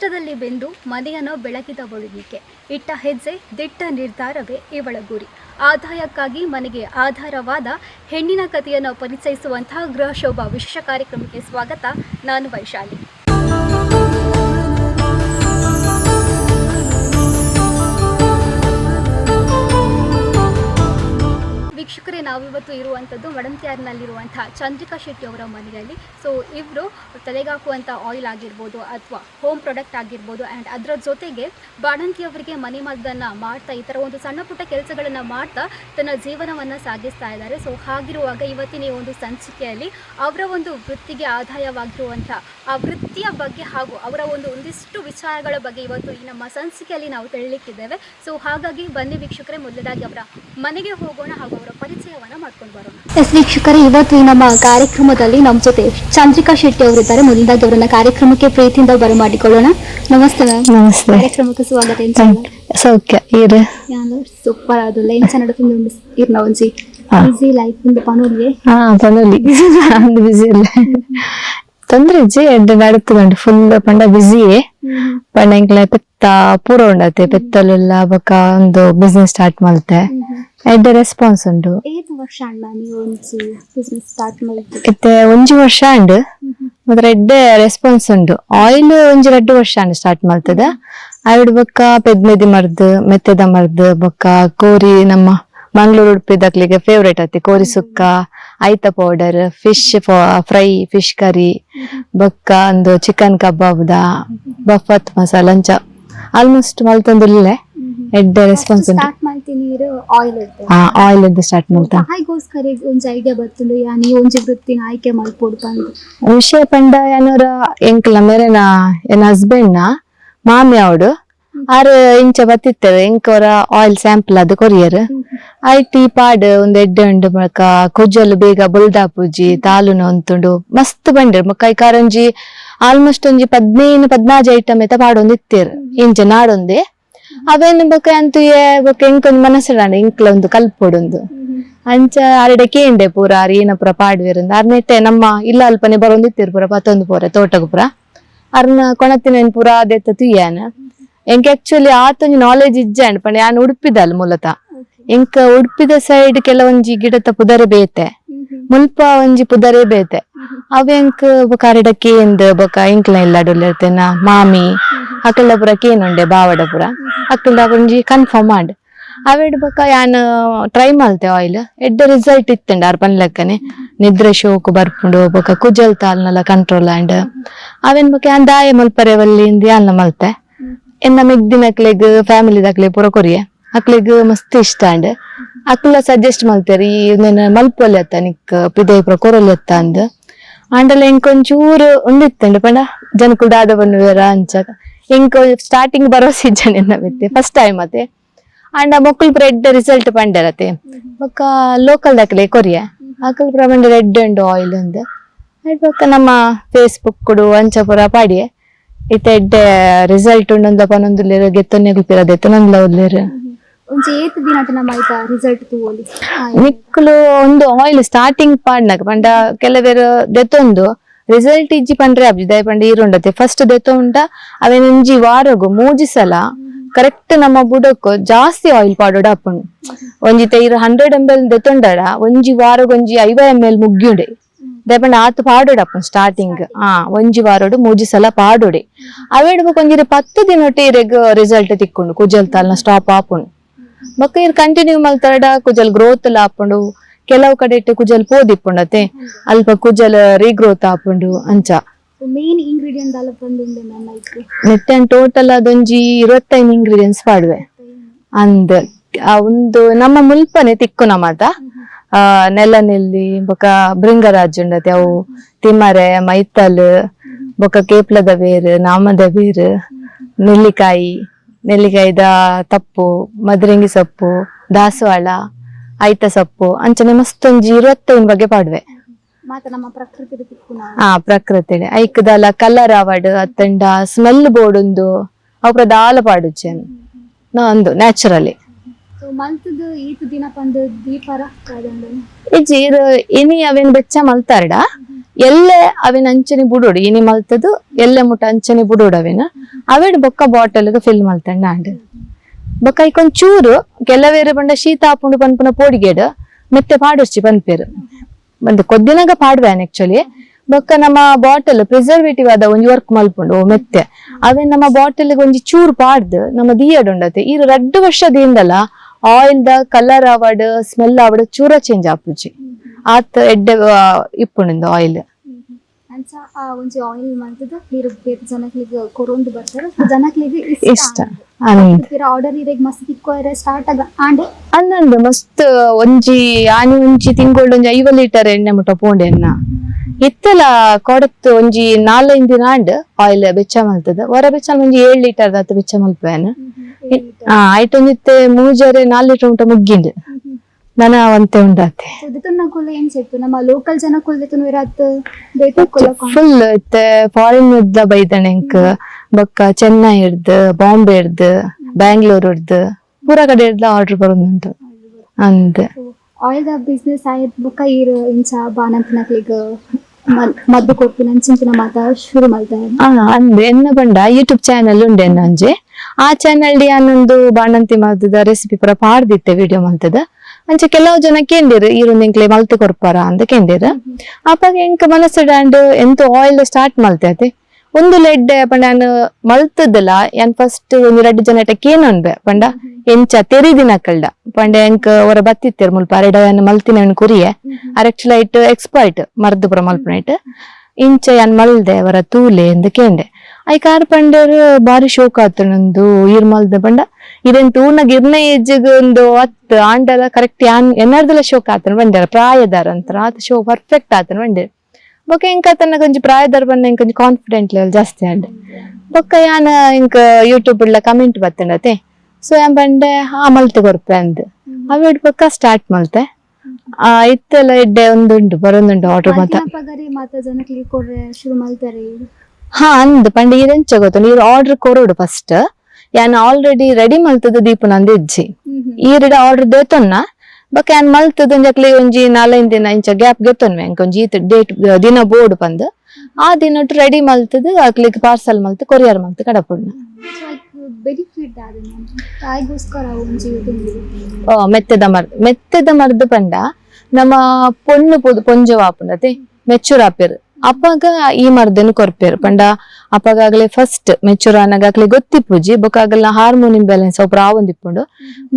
ಕಷ್ಟದಲ್ಲಿ ಬೆಂದು ಮನೆಯನ್ನು ಬೆಳಕಿದ ಒಳುವಿಕೆ ಇಟ್ಟ ಹೆಜ್ಜೆ ದಿಟ್ಟ ನಿರ್ಧಾರವೇ ಇವಳ ಗುರಿ. ಆದಾಯಕ್ಕಾಗಿ ಮನೆಗೆ ಆಧಾರವಾದ ಹೆಣ್ಣಿನ ಕಥೆಯನ್ನು ಪರಿಚಯಿಸುವಂತಹ ಗೃಹ ಶೋಭಾ ವಿಶೇಷ ಕಾರ್ಯಕ್ರಮಕ್ಕೆ ಸ್ವಾಗತ. ನಾನು ವೈಶಾಲಿ. ವೀಕ್ಷಕರೇ, ನಾವಿವತ್ತು ಇರುವಂಥದ್ದು ಮಡಂತ್ಯಾರ್ನಲ್ಲಿರುವಂಥ ಚಂದ್ರಿಕಾ ಶೆಟ್ಟಿ ಅವರ ಮನೆಯಲ್ಲಿ. ಸೊ ಇವರು ತಲೆಗಾಕುವಂಥ ಆಯಿಲ್ ಆಗಿರ್ಬೋದು ಅಥವಾ ಹೋಮ್ ಪ್ರಾಡಕ್ಟ್ ಆಗಿರ್ಬೋದು ಆ್ಯಂಡ್ ಅದರ ಜೊತೆಗೆ ಬಾಣಂತಿಯವರಿಗೆ ಮನೆ ಮದ್ದನ್ನು ಮಾಡ್ತಾ, ಈ ಥರ ಒಂದು ಸಣ್ಣ ಪುಟ್ಟ ಕೆಲಸಗಳನ್ನು ಮಾಡ್ತಾ ತನ್ನ ಜೀವನವನ್ನು ಸಾಗಿಸ್ತಾ ಇದ್ದಾರೆ. ಸೊ ಹಾಗಿರುವಾಗ ಇವತ್ತಿನ ಈ ಒಂದು ಸಂಚಿಕೆಯಲ್ಲಿ ಅವರ ಒಂದು ವೃತ್ತಿಗೆ ಆದಾಯವಾಗಿರುವಂಥ, ಆ ವೃತ್ತಿಯ ಬಗ್ಗೆ ಹಾಗೂ ಅವರ ಒಂದು ಒಂದಿಷ್ಟು ವಿಚಾರಗಳ ಬಗ್ಗೆ ಇವತ್ತು ಈ ನಮ್ಮ ಸಂಚಿಕೆಯಲ್ಲಿ ನಾವು ತಿಳಿಲಿಕ್ಕಿದ್ದೇವೆ. ಸೊ ಹಾಗಾಗಿ ಬನ್ನಿ ವೀಕ್ಷಕರೇ ಮೊದಲದಾಗಿ ಅವರ ಮನೆಗೆ ಹೋಗೋಣ ಹಾಗೂ ಅವರ ಪರಿಚಯವನ್ನು ಮಾಡ್ಕೊಂಡು ಬರೋಣ. ಎಸ್ ವೀಕ್ಷಕರೇ ಇವತ್ತು ನಮ್ಮ ಕಾರ್ಯಕ್ರಮದಲ್ಲಿ ನಮ್ಮ ಜೊತೆ ಚಂದ್ರಿಕಾ ಶೆಟ್ಟಿ ಅವರಿದ್ದಾರೆ. ಮೊದಲದಾಗಿ ಅವರನ್ನ ಕಾರ್ಯಕ್ರಮಕ್ಕೆ ಪ್ರೀತಿಯಿಂದ ಬರಮಾಡಿಕೊಳ್ಳೋಣ. ನಮಸ್ತೆ ಮ್ಯಾಮ್. ನಮಸ್ತೆ. ಕಾರ್ಯಕ್ರಮಕ್ಕೆ ಸ್ವಾಗತ ಸೌಖ್ಯ ಇರು. ಸೂಪರ್ ಅದು. ಲೈನ್ಸ್ ನಡುತ್ತೊಂದು ಇರ್ನ ಒಂಜಿ ಬಿಸಿ ಲೈಫ್ ಒಂದು ಪನೋಲ್ಗೆ ಹಾ. ಪನೋಲಿ ಬಿಸಿ ಇಲ್ಲ ತೊಂದ್ರೆ ಇಜ್ಜಿ ಎಡ್ಡೆ ನಡುತ್ತುಂಡು ಫುಲ್ ಪಂಡ ಬಿಸಿಯೇ ಪಂಡ ಇಂಕ್ಲ ಪೆತ್ತ ಪೂರ ಉಂಡತೆ ಪೆತ್ತಲೆಲ್ಲ ಬೊಕ ಒಂದು ಬಿಸ್ನೆಸ್ ಸ್ಟಾರ್ಟ್ ಮಲ್ತೆ ಎಡ್ಡೆ ರೆಸ್ಪಾನ್ಸ್ ಉಂಡು ವರ್ಷ ನೀವು ಬಿಸ್ನೆಸ್ ಸ್ಟಾರ್ಟ್ ಇತ್ತೆ ಒಂಜಿ ವರ್ಷ ಅಂಡ್ ಮಾತ್ರ ಎಡ್ಡೆ ರೆಸ್ಪಾನ್ಸ್ ಉಂಡು ಆಯಿಲ್ ಒಂಜಿ ರಡ್ಡು ವರ್ಷ ಅಂಡ್ ಸ್ಟಾರ್ಟ್ ಮಲ್ತದ ಆವಿಡ್ ಬೊಕ್ಕ ಪೆದ್ಮೆದಿ ಮರ್ದ್ ಮೆತ್ತೆದ ಮರ್ದ್ ಬೊಕ್ಕ ಕೋರಿ ನಮ್ಮ ಮಂಗಳೂರು ಉಡುಪಿದಕ್ಲಿಗೆ ಫೇವ್ರೇಟ್ ಆತಿ ಕೋರಿ ಸುಕ್ಕ ಐತ powder fish fry fish curry ಬೊಕ್ಕ ಒಂದು ಚಿಕನ್ ಕಬಾಬ್ದ ಬಫತ್ ಮಸಾಲ ಅಂಚ ಆಲ್ಮೋಸ್ಟ್ ಮಲ್ತೊಂದಿಲ್ಲೇ ಎಡ್ಡೆ ರೆಸ್ಪಾನ್ಸ್ ಉಂಟು. ಆಯಿಲ್ ಇದ್ದು ಸ್ಟಾರ್ಟ್ ಮಾಡ್ತಾ. ಹಾಯ್ಗೋಸ್ಕರ ಒಂಜಿ ಐಡಿಯಾ ಬರ್ತುಂಡು ಯಾ ನೀವು ಒಂಜಿ ವೃತ್ತಿನ ಆಯ್ಕೆ ಮಾಡ್ಕೊಡು ಅಂತ ವಿಷಯ ಪಂಡ ಏನೂರ ಎಂಕ್ಲ ಮೇರೆನ ಎನ್ ಹಸ್ಬೆಂಡ್ನ ಮಾಮಿ ಅವಡು ಆರು ಇಂಚ ಬತ್ತಿತ್ತೇವೆ ಇಂಕೋರ ಆಯಿಲ್ ಸ್ಯಾಂಪಲ್ ಅದು ಕೊರಿಯರ್. ಈ ಪಾಡ್ ಒಂದ್ ಎಡ್ಡೆ ಉಂಡು ಮಕ, ಕೊಜ್ಜಲು ಬೇಗ ಬುಲ್ದಾ ಪೂಜಿ, ತಾಲುನ ಉಂತುಂಡು ಮಸ್ತ್ ಬಂಡ್ರು ಮಕ್ಕ ಈ ಕಾರಂಜಿ ಆಲ್ಮೋಸ್ಟ್ ಒಂಜಿ ಪದ್ನೈನ್ ಪದ್ನಾಜ್ ಐಟಮ್ ಎತ್ತ ಪಾಡೊಂದು ಇತ್ತೇರ್. ಇಂಚ ನಾಡೊಂದೆ. ಅವೇನು ಬೊಕ ಅಂತೂ ಏ, ಬೊಕ ಎಂಕೊಂದು ಮನಸ್ಸಿಡಾಂಡ ಇಂಕ್ಲ ಒಂದು ಕಲ್ಪೊಡೊಂದು. ಅಂಚ ಆರೆಡೆ ಕೇಂಡೆ ಪೂರ, ಆರ್ ಏನ ಪುರ ಪಾಡ್ವೆರಂದ. ಅರ್ನೆಟ್ಟೆ ನಮ್ಮ ಇಲ್ಲ ಅಲ್ಪನೆ ಬರೊಂದಿತ್ತಿರ್ ಪುರ, ಪತ್ತೊಂದು ಪೂರ ಪೂರ ಅರ್ನ ಕೊಣತಿನ ಪೂರ ಅದೆತ್ತ ತುಯ್ಯಾನ. ಎಂಕ್ ಆಕ್ಚುಲಿ ಆತೊಂಜಿ ನಾಲೆಜ್ ಇಜ್ಜಂಡ್ ಪಂಡ ಯಾನ್ ಉಡುಪಿದಲ್ ಮೂಲತ. ಎಂಕ ಉಡುಪಿದ ಸೈಡ್ ಕೆಲವೊಂಜಿ ಗಿಡತ ಪುದರೆ ಬೇತೆ. ಮುಲ್ಪ ಒಂಜಿ ಪುದರೆ ಬೇತೆ. ಅವೆಂಕ್ ಬೊಕ ಅರಡ ಕೇಂದ್ ಬೊಕ ಇಂಕ್ಲ ಇಲ್ಲಡುಲ್ಲೆರ್ತೇನ ಮಾಮಿ ಅಕಲ್ಡ ಪೂರ ಕೇನುಂಡೆ ಬಾವಡ ಪುರ ಅಕಲ್ಡ ಒಂಜಿ ಕನ್ಫರ್ಮ್ ಮಾಡ್. ಅವೆಡ್ ಬೊಕ ಯಾನ್ ಟ್ರೈ ಮಲ್ತೆ ಆಯಿಲ್ ಎಡ್ಡೆ ರಿಸಲ್ಟ್ ಇತ್ತಂಡ ಆರ್ ಲೆಕ್ಕನೆ. ನಿದ್ರೆ ಶೋಕು ಬರ್ಪುಂಡು ಬೊಕ ಕುಜಲ್ ತಾಲ್ನಲ ಕಂಟ್ರೋಲ್ ಆಂಡ್ ಅವೆನ್ ಬೊಕ ಯಾನ್ ದಾಯ ಮಲ್ಪರೆ ವಲ್ಲಿಂದ ಯಾನ್ ಮಲ್ತೆ. ಎನ್ನ ಮಿಗ್ದಿನ ಅಕ್ಲೆಗ್ ಫ್ಯಾಮಿಲಿ ಅಕ್ಲೆ ಪೂರ ಕೊರಿಯೆ ಅಕ್ಲೆಗ್ ಮಸ್ತ್ ಇಷ್ಟ ಅಂಡ್ ಅಕ್ಲ ಸಜೆಸ್ಟ್ ಮಾಡ್ತಾರೆ ಈ ನನ್ನ ಮಲ್ಪೊಲಿ ಅತ್ತ ನಿಕ್ ಪಿದೈ ಪೂರ ಕೊರೊಲಿ ಅತ್ತ ಅಂದ್ ಆಂಡಲ ಎಂಕೊಂಚೂರು ಉಂಡಿತ್ತಂಡ್ ಪಂಡ ಜನಕುಲ್ ದಾದ ಬನ್ನು ಬೇರ ಅಂಚ ಎಂಕ ಸ್ಟಾರ್ಟಿಂಗ್ ಭರವಸೆ ಇಜ್ಜನೆ ಎನ್ನ ಮೆತ್ತೆ ಫಸ್ಟ್ ಟೈಮ್ ಅತೆ ಆಂಡ ಮೊಕ್ಕಲ್ ಪುರ ಎಡ್ಡೆ ರಿಸಲ್ಟ್ ಪಂಡರತ್ತೆ ಬೊಕ್ಕ ಲೋಕಲ್ ದಕ್ಲೆ ಕೊರಿಯೆ ಅಕಲ್ ಪೂರ ಪಂಡ ರೆಡ್ ಅಂಡ್ ಆಯಿಲ್ ಅಂದ್ ಬೊಕ್ಕ ನಮ್ಮ ಫೇಸ್ಬುಕ್ ಕೊಡು ಅಂಚ ಪೂರ ಪಾಡಿಯೆ ಇತ್ತ ಎಡ್ಡೆ ರಿಸಲ್ಟ್ ಉಂಡೊಂದು ಪನೊಂದುಲ್ಲೆರ್ ಗೆತ್ತೊನ್ನೆ ಗುಲ್ಪಿರ ದೆತ್ತೊಂದು ಉಲ್ಲೆರ್ ಒಂಜಿ ಏತ್ ದಿನ ನಮ್ಮ ರಿಸಲ್ಟ್ ತೂವೊಲಿ ನಿಕ್ಕಲು ಒಂದು ಆಯಿಲ್ ಸ್ಟಾರ್ಟಿಂಗ್ ಪಾಡ್ನಗ ಪಂಡ ಕೆಲವೇರು ದೆತ್ತೊಂದು ರಿಸಲ್ಟ್ ಇಜ್ಜಿ ಪಂಡ್ರೆ ಅಬ್ಜಿ ದಯ ಪಂಡ ಈರುಂಡತೆ. ಫಸ್ಟ್ ದೆತ್ತೊಂಡ ಅವೇನ್ ಒಂಜಿ ವಾರಗು ಮೂಜಿ ಸಲ ಕರೆಕ್ಟ್ ನಮ್ಮ ಬುಡಕ್ಕು ಜಾಸ್ತಿ ಆಯಿಲ್ ಪಾಡೋಡ ಅಪ್ಪುಂಡು ಒಂಜಿ ತೈರು ಹಂಡ್ರೆಡ್ ಎಂ ಎಲ್ ದೆತ್ತೊಂಡಡ ಒಂಜಿ ವಾರಗೊಂಜಿ ಐವ ಎಂ ಎಲ್ ದಯಪಂಡ ಆತು ಪಾಡೋಡ ಅಪ್ಪುಂಡು ಸ್ಟಾರ್ಟಿಂಗ್ ಆ ಒಂಜಿ ವಾರೋಡು ಮೂಜಿ ಸಲ ಪಾಡೋಡೆ. ಅವೆಡ್ ಒಂಜಿರ ಪತ್ತು ದಿನೊಟ್ಟೆ ಇರೆಗ್ ರಿಸಲ್ಟ್ ತಿಕ್ಕೊಂಡು ಕುಜಲ್ ತಾಲ್ನ ಸ್ಟಾಪ್ ಆಪುಂಡು ಬೊಕ್ಕ ಇರ್ ಕಂಟಿನ್ಯೂ ಮಲ್ತರಡ ಕುಜಲ್ ಗ್ರೋತ್ ಲ ಆಪುಂಡು ಕೆಲವು ಕಡೆ ಇಟ್ಟು ಕುಜಲ್ ಪೋದಿಪ್ಪುಂಡತೆ. ಅಲ್ಪ ಕುಜಲ್ ರೀಗ್ರೋತ್ ಆಪುಂಡು ಅಂಚ. ಮೇನ್ ಇಂಗ್ರೀಡಿಯಂಟ್ ನಮ್ಮ ಟೋಟಲ್ ಅದೊಂಜಿ ಇರುವತ್ತೈದು ಇಂಗ್ರೀಡಿಯೆಂಟ್ಸ್ ಪಾಡುವೆ. ಅಂದ್ ಆ ಒಂದು ನಮ್ಮ ಮುಲ್ಪನೆ ತಿಕ್ಕು ನಮ್ಮದ ಆ ನೆಲನೆಲ್ಲಿ ಬೊಕ ಭೃಂಗರಾಜುಂಡತೆ ಅವು ತಿಮ್ಮರೆ ಮೈತಲ್ ಬೊಕ ಕೇಪ್ಲದ ಬೇರ್ ನಾಮದ ಬೇರ್ ನೆಲ್ಲಿಕಾಯಿ ನೆಲ್ಲಿಕಾಯಿದ ತಪ್ಪು ಮದ್ರಂಗಿ ಸೊಪ್ಪು ದಾಸವಾಳ ಐತ ಸೊಪ್ಪು ಅಂಚನೆ ಮಸ್ತೊಂಜಿ ಇರುವತ್ತೈನ್ ಬಗ್ಗೆ ಪಾಡುವೆ. ಮಾತ ನಮ್ಮ ಪ್ರಕೃತಿ ಹಾ ಪ್ರಕೃತಿ ಐಕದಲ ಕಲರ್ ಅವಾರ್ಡ್ ಅತ್ತಂಡ ಸ್ಮೆಲ್ ಬೋರ್ಡ್ ಅವು ಪ್ರದಾಲ ಪಾಡುಚ್ಚೆ ಅಂದು ನ್ಯಾಚುರಲಿ ಸೊ ಮಂತ್ದು ಈತ್ ದಿನ ಪಂದು ದೀಪಾರ ಇಜ್ಜಿ ಇನಿ ಅವೆನ್ ಬೆಚ್ಚ ಮಲ್ತಾರಡ. ಎಲ್ಲೆ ಅವಿನ ಅಂಚನೆ ಬುಡೋಡು, ಇನಿ ಮಲ್ತದು ಎಲ್ಲೆ ಮುಟ್ಟ ಅಂಚನೆ ಬುಡೋಡು ಅವಿನ. ಅವೆಡ್ ಬೊಕ್ಕ ಬಾಟಲ್ ಫಿಲ್ ಮಲ್ತಂಡ ಆಂಡ್ ಬೊಕ್ಕ ಐಕೊಂದ್ ಚೂರು, ಕೆಲವೇರೆ ಬಂಡ ಶೀತ ಆಪುಂಡು ಪನ್ಪುನ ಪೋಡಿಗೆಡ್, ಮೆತ್ತೆ ಪಾಡೊಚ್ಚಿ ಪನ್ಪೇರು. ಒಂದು ಕೊದ್ದಿನಾಗ ಪಾಡ್ವೇನ್ ಆಕ್ಚುಲಿ. ಬೊಕ್ಕ ನಮ್ಮ ಬಾಟಲ್ ಪ್ರಿಸರ್ವೇಟಿವ್ ಆದ ಒಂಜಿ ವರ್ಕ್ ಮಲ್ಪುಂಡು, ಓ ಮೆತ್ತೆ. ಅವೇ ನಮ್ಮ ಬಾಟಲ್ ಒಂಜಿ ಚೂರು ಪಾಡ್ದು, ನಮ್ಮ ದಿಯಡ್ ಉಂಡತೆ. ಈ ರಡ್ಡು ವರ್ಷದಿಂದಲ ಆಯಿಲ್ ದ ಕಲರ್ ಆವಡ್ ಸ್ಮೆಲ್ ಆವಡ್ ಚೂರ ಚೇಂಜ್ ಆಪುಜಿ ಆತ ಎಡ್ಡೆ ಇಪ್ಪುಂಡು ಆಯಿಲ್ ಒಂಜಿ ಆಯಿಲ್ ಮಾಡ್ತದ ನೀರು ಬೇರೆ ಜನಕ್ಲಿಗೆ ಕೊರೊಂದು ಬರ್ತಾರೆ. ಜನಕ್ಲಿಗೆ ಇಷ್ಟ ಆರ್ಡರ್ ಇರೆಗ್ ಮಸ್ತ್ ತಿಕ್ಕೋರೆ ಸ್ಟಾರ್ಟ್ ಆಗ. ಆಂಡೆ? ಅಂದಂದು ಮಸ್ತ್ ಒಂಜಿ ಆನಿ ಒಂಜಿ ತಿಂಗಳು ಒಂಜಿ ಐವ ಲೀಟರ್ ಎಣ್ಣೆ ಮುಟ್ಟ ಪೋಂಡೆ ಇತ್ತಲ ಕೊಡತ್ತು ಒಂಜಿ ನಾಲೈದು ದಿನ ಆಂಡ್ ಆಯಿಲ್ ಬೆಚ್ಚ ಮಲ್ತದ. ಹೊರ ಬೆಚ್ಚ ಒಂಜಿ ಏಳ್ ಲೀಟರ್ ಬೆಚ್ಚ ಮಲ್ಪೇನ ಆ ನಿತ್ತೆ ಮೂಜರೆ ನಾಲ್ ಲೀಟರ್ ಉಂಟ ಮುಗ್ಗಿಂಡ್ ನನ ಅವಂತೆ ಉಂಡಾತೆ. ಸುದತನ ಕುಲ್ಲ ಏನ್ ಸೇರ್ತು? ನಮ್ಮ ಲೋಕಲ್ ಜನ ಕುಲ್ದೆತನು ಇರತ್. ಫುಲ್ ಇತ್ತೆ ಫಾರಿನ್ ಇದ್ದ ಬೈದಣೆಂಕ್. ಬೊಕ್ಕ ಚೆನ್ನೈ ಇರ್ದ್ ಬಾಂಬೆ ಇರ್ದ್ ಬ್ಯಾಂಗ್ಳೂರ್ ಇರ್ದು ಪೂರ ಕಡೆ ಇರ್ದ ಆರ್ಡರ್ ಬರೋದುಂಟು ಅಂದ್. ಆಯಿಲ್ ಬಿಸ್ನೆಸ್ ಆಯ್ತು. ಬುಕ್ಕ ಇರು ಇಂಚ ಬಾನಂತನಕ್ಲಿಗ ಮದ್ದು ಕೊಟ್ಟು ನಂಚಿಂಚಿನ ಮಾತ ಶುರು ಮಾಡ್ತಾರೆ ಅಂದ್, ಎನ್ನ ಬಂಡ? ಯೂಟ್ಯೂಬ್ ಚಾನೆಲ್ ಉಂಡೆ ಅಂಜೆ? ಆ ಚಾನೆಲ್ ಡಿ ಅನ್ನೊಂದು ಬಾಣಂತಿ ಮಾದದ ರೆಸಿಪಿ ಪೂರ ಪಾಡ್ದಿತ್ತೆ ವಿಡಿಯೋ ಮಾಡ್ತದ ಅಂಚೆ ಕೆಲವು ಜನ ಕೇಂದಿರು ಈರುಂದು ಎಂಕ್ಲೆ ಮಲ್ತು ಕೊಡ್ಪಾರ ಅಂತ ಕೇಂದಿರ ಅಪ್ಪಾಗ ಎಂಕ ಮನಸ್ಸಿಡಾಂಡ್ ಎಂತ ಆಯಿಲ್ ಸ್ಟಾರ್ಟ್ ಮಲ್ತೈತಿ ಒಂದು ಲೆಡ್ ಪಂಡ ನಾನು ಮಲ್ತದಲ್ಲ ಯಾನ್ ಫಸ್ಟ್ ಒಂದು ಎರಡು ಜನ ಕೇನ್ ಅನ್ಬೆ ಪಂಡ? ಎಂಚ ತೆರಿದಿನ ಕಳ್ಳ. ಪಂಡ ಎಂಕ್ ಅವರ ಬತ್ತಿತ್ತೇರ್ ಮುಲ್ಪ ಅರೆಡ ಯಾನ್ ಮಲ್ತಿನ ಕುರಿಯೆ. ಅರೆಕ್ಚುಲ ಇಟ್ ಎಕ್ಸ್ಪರ್ಟ್ ಮರ್ದು ಪುರ ಮಲ್ಪನೈಟ್ ಇಂಚ ಯಾನ್ ಮಲ್ದೆ, ಅವರ ತೂಲೆ ಎಂದು ಕೇಂಡೆ ಐ ಕಾರ್ ಪಂಡರ್ ಬಾರಿ ಶೋಕ ಆತು ನಂದು ಈರ್ ಮಲ್ದ ಪಂಡ. ಇದನ್ ತೂನ ಗಿರ್ನ ಏಜ್ಗ್ ಒಂದು ಹತ್ತು, ಆಂಡಲ ಕರೆಕ್ಟ್ ಯಾನ್ ಎನ್ನರ್ದಲ ಶೋಕ ಆತನ ಬಂದಾರ ಪ್ರಾಯದಾರ ಅಂತ. ಆತ ಶೋ ಪರ್ಫೆಕ್ಟ್ ಆತನ ಬಂದೆ ಬೊಕ ಎಂಕ ತನ್ನ ಕೊಂಚ ಪ್ರಾಯದಾರ ಬಂದ ಎಂಕ್ ಕೊಂಚ ಕಾನ್ಫಿಡೆಂಟ್ ಲೆವೆಲ್ ಜಾಸ್ತಿ ಆಂಡ್ ಬೊಕ್ಕ ಯಾನ ಇಂಕ ಯೂಟ್ಯೂಬ್ ಇಡ್ಲ ಕಮೆಂಟ್ ಬತ್ತಂಡತೆ ಸೊ ಯಾನ್ ಬಂಡೆ ಆ ಮಲ್ತೆ ಕೊರ್ಪೆ ಅಂದ್. ಅವೇಡ್ ಬೊಕ್ಕ ಸ್ಟಾರ್ಟ್ ಮಲ್ತೆ. ಆ ಇತ್ತೆಲ್ಲ ಎಡ್ಡೆ ಒಂದುಂಡು ಬರೊಂದುಂಡು ಆರ್ಡರ್ ಮಾತ ಹಾ ಅಂದ್ ಪಂಡ ಇರೆಂಚ ಗೊತ್ತು ನೀರು ಆರ್ಡರ್ ಕೊರೋಡು ಫಸ್ಟ್ ಯಾನ್ ಆಲ್ರೆಡಿ ರೆಡಿ ಮಲ್ತದ ದೀಪ ನಂದು ಇಜ್ಜಿ. ರೆಡಿ ಆರ್ಡರ್ ದೇತೊನ್ನ ಬಕ ಯಾನ್ ಮಲ್ತದ ಒಂಜಕ್ಲೆ ಒಂಜಿ ನಾಲೈನ್ ದಿನ ಇಂಚ ಗ್ಯಾಪ್ ಗೆತ್ತೊನ್ವೆ ಅಂಕ ಒಂಜಿ ಈತ್ ಡೇಟ್ ದಿನ ಬೋರ್ಡ್ ಬಂದ್ ಆ ದಿನ ರೆಡಿ ಮಲ್ತದ ಅಕ್ಲಿಗ್ ಪಾರ್ಸಲ್ ಮಲ್ತ್ ಕೊರಿಯರ್ ಮಲ್ತ್ ಕಡಪುಡ್ನ. ಬೆನಿಫಿಟ್ ಆದ ತಾಯಿಗೋಸ್ಕರ ಒಂಜಿ ಮೆತ್ತದ ಮರ್ದ್ ಮೆತ್ತದ ಮರ್ದ್ ಪಂಡ. ನಮ್ಮ ಪೊಣ್ಣು ಪೊದು ಪೊಂಜವಾಪುಂಡತೆ ಮೆಚೂರ್ ಆಪೇರು. ಅಪ್ಪಾಗ ಈ ಮರ್ದನು ಕೊರ್ಪೇರು. ಪಂಡ ಅಪ್ಪಗಾಗ್ಲೆ ಫಸ್ಟ್ ಮೆಚೂರ್ ಅನ್ನಗಾಗ್ಲೆ ಗೊತ್ತಿಪ್ಪುಜಿ. ಬೊಕ್ಕಾಗಲ್ಲ ಹಾರ್ಮೋನ್ ಇಂಬ್ಯಾಲೆನ್ಸ್ ಅವು ಆವೊಂದಿಪ್ಪುಂಡು